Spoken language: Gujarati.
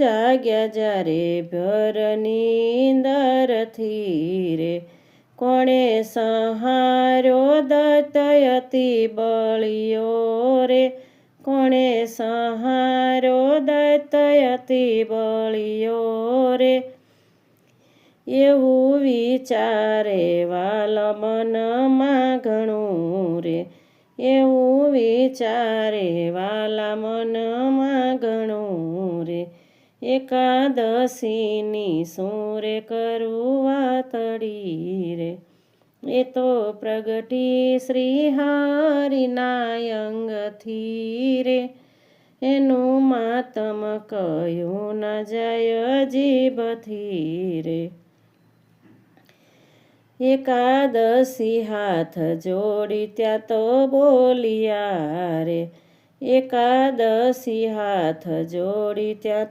જાગ્યા જ્યારે ભરની દરથી રે કોણે સહારો દત્તયતી બળિયો રે. કોણે સહારો દત્તયતી બળિયો રે. એવું વિચારે વાલ મનમાં ઘણું રે. એવું વિચારે વાલા મનમાં ઘણું રે. એકાદશીની સૂરે કરું વાતડી રે. એ તો પ્રગટી શ્રી હરિના અંગથી રે. એનું માતમ કયું ન જાય જીભથી રે. એકાદશી હાથ જોડી ત્યાં તો બોલિયા રે. એકાદશી હાથ જોડી ત્યાં